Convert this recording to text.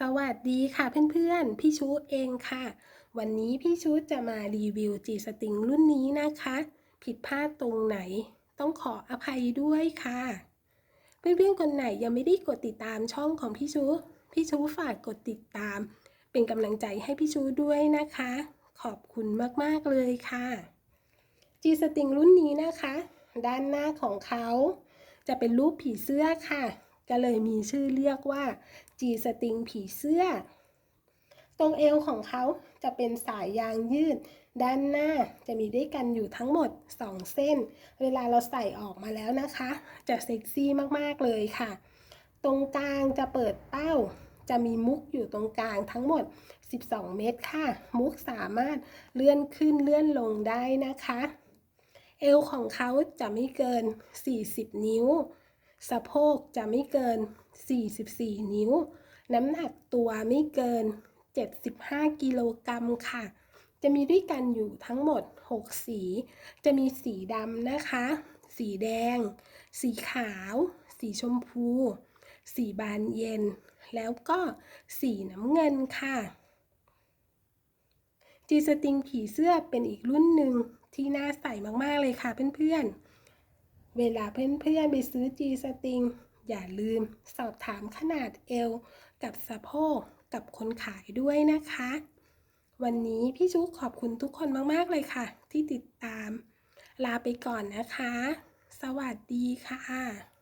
สวัสดีค่ะเพื่อนๆ พี่ชูเองค่ะ วันนี้พี่ชูจะมารีวิวจีสติงรุ่นนี้นะคะ ผิดพลาดตรงไหน ต้องขออภัยด้วยค่ะ เพื่อนๆคนไหนยังไม่ได้กดติดตามช่องของพี่ชู พี่ชูฝากกดติดตาม เป็นกำลังใจให้พี่ชูด้วยนะคะ ขอบคุณมากๆเลยค่ะจีสติงรุ่นนี้นะคะ ด้านหน้าของเขาจะเป็นรูปผีเสื้อค่ะ ก็เลยมีชื่อเรียกว่าจีสติงผีเสื้อ ตรงเอวของเขาจะเป็นสายยางยืด ด้านหน้าจะมีด้วยกันอยู่ทั้งหมด 2 เส้น เวลาเราใส่ออกมาแล้วนะคะ จะเซ็กซี่มากๆเลยค่ะ ตรงกลางจะเปิดเป้า จะมีมุกอยู่ตรงกลางทั้งหมด 12 เม็ดค่ะ มุกสามารถเลื่อนขึ้นเลื่อนลงได้นะคะ เอวของเขาจะไม่เกิน 40 นิ้ว สะโพกจะไม่เกิน 44 นิ้ว น้ำหนักตัวไม่เกิน 75 กิโลกรัมค่ะ จะมีด้วยกันอยู่ทั้งหมด 6 สี จะมีสีดำนะคะ สีแดง สีขาว สีชมพู สีบานเย็น แล้วก็สีน้ำเงินค่ะจีสติงผีเสื้อเป็นอีกรุ่นหนึ่งที่น่าใส่มาก ๆ เลยค่ะเพื่อน ๆ เวลาเพื่อนๆไปซื้อจีสติงอย่าลืมสอบถามขนาดเอว กับสะโพกกับคนขายด้วยนะคะ วันนี้พี่ชุกขอบคุณทุกคนมากๆเลยค่ะ ที่ติดตาม ลาไปก่อนนะคะ สวัสดีค่ะ